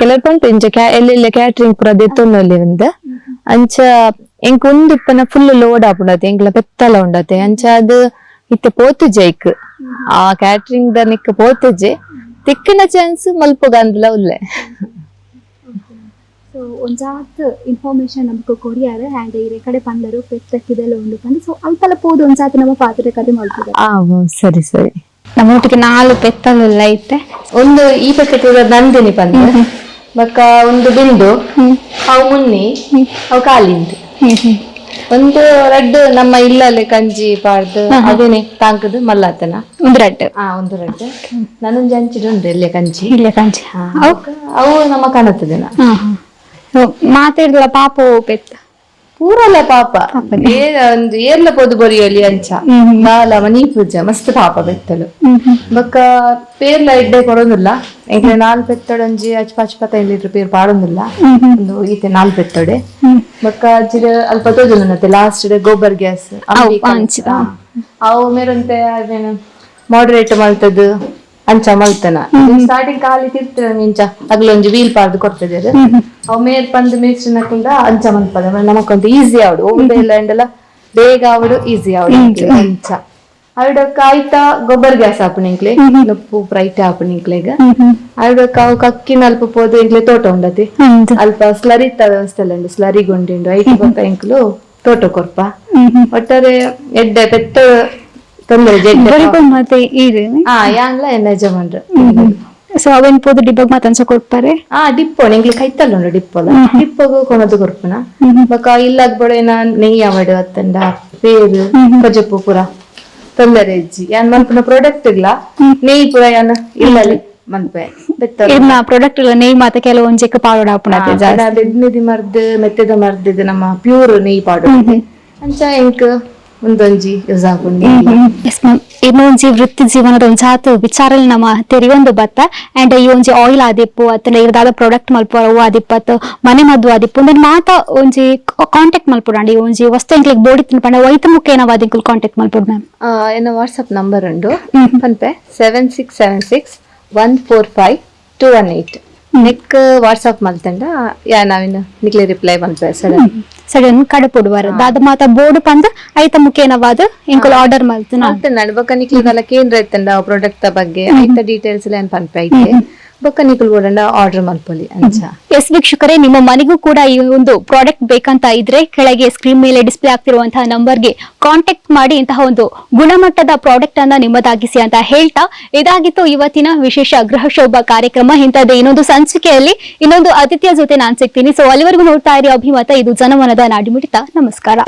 ಕೆಲವು ಪಂಪು ಇಂಚ ಎಲ್ಲೆಲ್ಲ ಕ್ಯಾಟ್ರಿಂಗ್ ಪೂರ ದೆತ್ತೊಂದಲ್ಲಿ ಉಂದು ಅಂಚ ಎಂಕ್ ಉಂದು ಇಪ್ಪನ ಫುಲ್ ಲೋಡ್ ಆಪುಂಡತೆ ಎಂಕ್ಲ ಪೆತ್ತಲ ಉಂಡತೆ ಅಂಚ ಅದು ಇತ್ತೆ ಪೋತುಜೆ ಇಕ್. ಆ ಕ್ಯಾಟ್ರಿಂಗ್ ದ ನಿಕ್ ಪೋತುಜೆ. ತಿಕ್ಕಿನ ಚಾನ್ಸ್ ಮಲ್ಪುಗ ಅಂದ್ಲ ಉಲ್ಲೆ. ಸೊ ಒಂಜಾತ್ ಇನ್ಫಾರ್ಮೇಶನ್ ನಮಕ್ ಕೊರಿಯಾರ ಹ್ಯಾಂಡ್ ಇರೆ ಕಡೆ ಪಂದರು ಪೆತ್ತಕ್ಕಿದೆಲ್ಲ ಉಂಡು ಪಂದು ಸೊ ಅಲ್ಪಲ ಪೋದು ಒಂಜಾತ್ ನಮ್ಮ ಪಾತ್ರೆ ಕತೆ ಮಲ್ತದೆ ಆ ಸರಿ ಸರಿ. ನಮ್ಮೊಟ್ಟಿಗೆ ನಾಲ್ಕು ಪೆತ್ತಲೆಲ್ಲ ಐತೆ. ಒಂದು ಈ ಪಕ್ಕ ನಂದಿನಿ ಬಂದು ಬಕ್ಕ ಒಂದು ಬಿಂದು ಅವು ಮುನ್ನಿ ಅವು ಕಾಲಿಂದು. ಒಂದು ರೆಡ್ ನಮ್ಮ ಇಲ್ಲಲ್ಲಿ ಕಂಜಿ ಪಾಡ್ದು ಅದೇನೆ ತಾಂಕದು ಮಲ್ಲಾತನ. ಒಂದು ರೆಡ್. ಆ ಒಂದು ರೆಡ್. ನಾನೊಂದು ಹಂಚಿಡು ಉಂಟು ಇಲ್ಲೇ ಕಂಚಿ ಇಲ್ಲೇ ಕಂಚಿ ಅವು? ನಮ್ಮ ಕಾಣುತ್ತದೆ ಮಾತಾಡಿದ ಪಾಪ ಪೆತ್ತ. ಪೂರಲ್ಲ ಪಾಪ. ಒಂದು ಏರ್ಲ ಪೋದು ಬೊರಿಯೊಲಿ ಅಂಚ. ನಾಲ ಮನಿ ಪೂಜೆ ಮಸ್ತ್ ಪಾಪ ಬೆತ್ತಲು. ಬೊಕ್ಕ ಪೇರ್ಲ ಎಡ್ಡೆ ಕೊಡೋದಿಲ್ಲ. ಎಂಕ್ಲೆ ನಾಲ್ ಪೆತ್ತೊಡಂಜಿ ಅಚ್ ಅಚ್ಚ ಪತ್ತೈದು ಲೀಟರ್ ಪೇರ್ ಪಾಡೋದಿಲ್ಲ. ಒಂದು ಈತೆ ನಾಲ್ ಪೆತ್ತೊಡೆ ಬೊಕ್ಕ ಅಜ್ಜಿರ ಅಲ್ಪ ತೋಜುನತೆ ಲಾಸ್ಟ್ ಡೇ ಗೋಬರ್ ಗ್ಯಾಸ್ ಅವು ಮೇರಂತೆ ಅದೇನು ಮಾಡ್ರೇಟ್ ಮಲ್ತದ್ದು ಅಂಚ ಮಲ್ತನ. ಸ್ಟಾರ್ಟಿಂಗ್ ಖಾಲಿ ತಿರ್ತಿರ ಇಂಚ ಅಗ್ಲೊಂಜಿ ವೀಲ್ ಪಾರ್ದು ಅದು. ಅವು ಮೇಲ್ ಪಂದ್ ಮೇಸ್ಟ್ರಿನ ಕುಂಡ ಅಂಚ ಮಲ್ಪದ. ನಮಕೊಂದು ಈಸಿ ಆವಡು. ಎಲ್ಲ ಎಂಡೆಲ್ಲ ಬೇಗ ಆವಡು ಈಸಿ ಆವಡು ಅಂಚ. ಅವಿಡಕ್ಕ ಕಾಯ್ತ ಗೊಬ್ಬರ ಗ್ಯಾಸ್ ಹಾಪುನಿಂಕ್ಲೆ ಉಪ್ಪು ಪ್ರೈಟ್ ಹಾಪುನಿಂಕ್ಲೆಗ ಅವಿಡಕ್ಕ ಅವು ಕಕ್ಕಿನ ಅಲ್ಪ ಪೋದು ಇಂಕ್ಲೆ ತೋಟ ಉಂಡತಿ. ಅಲ್ಪ ಸ್ಲರಿ ವ್ಯವಸ್ಥೆ ಉಂಡು. ಸ್ಲರಿ ಗುಂಡಿಂಡು ಐಟಿ ಬೊಕ್ಕ ಇಂಕ್ಲು ತೋಟ ಕೊರ್ಪ ಒಟ್ಟಾರೆ ಎಡ್ಡೆ ಪೆತ್ತ ತೊಂದರೆ ಜಡ್ಡೆ ಮತ್ತೆ ಇದು. ಆ ಯಾಂಗ್ಲ ಎನ್ನ ಯಜಮಾನ್ರು ಸೊ ಅವೇನ್ ಪೋದು ಡಿಬ್ಬಗ್ ಮಾತನ್ಸ ಕೊಡ್ತಾರೆ ಆ ಡಿಪ್ಪೋ ನಿಂಗ್ಲಿ ಕೈತಲ್ಲ ಉಂಡು ಡಿಪ್ಪೋಲ ಡಿಪ್ಪೋಗು ಕೊನದು ಕೊರ್ಪುನ ಬೊಕ ಇಲ್ಲಾಗ್ ಬಡ ಏನ ನೆಯ್ಯ ಮಡು ಅತ್ತಂಡ. ಪೇರು ಬಜಪ್ಪು ಪೂರ. ತೊಂದರೆ ಇಜ್ಜಿ. ಯಾನ್ ಮನ್ಪುನ ಪ್ರಾಡಕ್ಟ್ ಇಲ್ಲ ನೇಯ್ ಪುರ ಯಾನ್? ಇಲ್ಲಲಿ ಮನ್ಪೆ. ಇದನ್ನ ಪ್ರಾಡಕ್ಟ್ ನೇಯ್ ಮಾತ ಕೆಲವೊಂಜೆಕ್ ಪಾಡೋಡ ಆಪುಣತೆ ಜಾಸ್ತಿ. ಬೆಡ್ನಿದಿ ಮರ್ದ್ ಮೆತ್ತದ ಮರ್ದ್ ಇದು ನಮ್ಮ ಪ್ಯೂರ್ ನೆಯ್ ಪಾಡು. ಅಂಚ ಎಂಕ್? ಒಂದೊಂಜಿ ಯೂಸ್ ಎಸ್ ಮ್ಯಾಮ್ ವೃತ್ತಿ ಜೀವನದ ಒಂಜಿ ಆತು ವಿಚಾರಲ್ ನಮ್ಮ ತೆರಿಯೊಂದು ಬತ್ತ ಅಂಡ್ ಈ ಒಂಜಿ ಆಯಿಲ್ ಆದಿಪ್ಪು ಅತ್ತನ ಇರ್ದಾದ ಪ್ರಾಡಕ್ಟ್ ಮಲ್ಪ ಅವು ಆದಿಪ್ಪತ್ತು ಮನೆ ಮದ್ದು ಆದಿಪ್ಪು ಒಂದ್ ಮಾತ ಒಂಜಿ ಕಾಂಟ್ಯಾಕ್ಟ್ ಮಲ್ಪುಡಂಡಿ ಒಂಜಿ ವಸ್ತು ಎಂಕ್ಲಿಗ್ ಬೋಡಿ ತಿನ್ಪಂಡ ವೈತ ಮುಖೇನವಾದ ಎಂಕುಲ್ ಕಾಂಟ್ಯಾಕ್ಟ್ ಮಲ್ಪುಡ್ ಮ್ಯಾಮ್ ಎನ್ನ ವಾಟ್ಸಪ್ ನಂಬರ್ ಉಂಡು ಪನ್ಪೆ seven six seven six one four five two one eight neck WhatsApp ಮಲ್ತಂಡ ಯಾ ನಾವಿನ ನಿಕ್ಲೆ ರಿಪ್ಲೈ ಮಲ್ಪೆ ಸಡನ್ ಸಡನ್ ಕಡಪುಡುವರು ದಾದ ಮಾತ ಬೋರ್ಡ್ ಪಂದ್ ಐತ ಮುಖೇನವಾದ ಎಂಕುಲ್ ಆರ್ಡರ್ ಮಲ್ತು ಮತ್ತೆ ನಡ್ ಬೊಕ್ಕ ನಿಕ್ಲಿದಲ್ಲ ಕೇಂದ್ರ ಇತ್ತಂಡ ಪ್ರಾಡಕ್ಟ್ ಬಗ್ಗೆ? ಐತ ಡೀಟೇಲ್ಸ್ ಎಲ್ಲ ಏನ್ ಪನ್ಪೆ ಐತೆ ಆರ್ಡರ್ ಅಂಚ ಎಸ್ ವೀಕ್ಷಕರೇ, ನಿಮ್ಮ ಮನೆಗೂ ಕೂಡ ಈ ಒಂದು ಪ್ರಾಡಕ್ಟ್ ಬೇಕಂತ ಇದ್ರೆ ಕೆಳಗೆ ಸ್ಕ್ರೀನ್ ಮೇಲೆ ಡಿಸ್ಪ್ಲೇ ಆಗ್ತಿರುವಂತಹ ನಂಬರ್ಗೆ ಕಾಂಟ್ಯಾಕ್ಟ್ ಮಾಡಿ ಇಂತಹ ಒಂದು ಗುಣಮಟ್ಟದ ಪ್ರಾಡಕ್ಟ್ ಅನ್ನ ನಿಮ್ಮದಾಗಿಸಿ ಅಂತ ಹೇಳ್ತಾ, ಇದಾಗಿತ್ತು ಇವತ್ತಿನ ವಿಶೇಷ ಗೃಹ ಶೋಭ ಕಾರ್ಯಕ್ರಮ. ಇಂಥದ್ದೇ ಇನ್ನೊಂದು ಸಂಚಿಕೆಯಲ್ಲಿ ಇನ್ನೊಂದು ಅತಿಥಿಯ ಜೊತೆ ನಾನ್ ಸಿಗ್ತೀನಿ. ಸೊ ಅಲ್ಲಿವರೆಗೂ ನೋಡ್ತಾ ಇರಿ ಅಭಿಮತ, ಇದು ಜನಮನದ ನಾಡಿಮಿಡಿತ. ನಮಸ್ಕಾರ.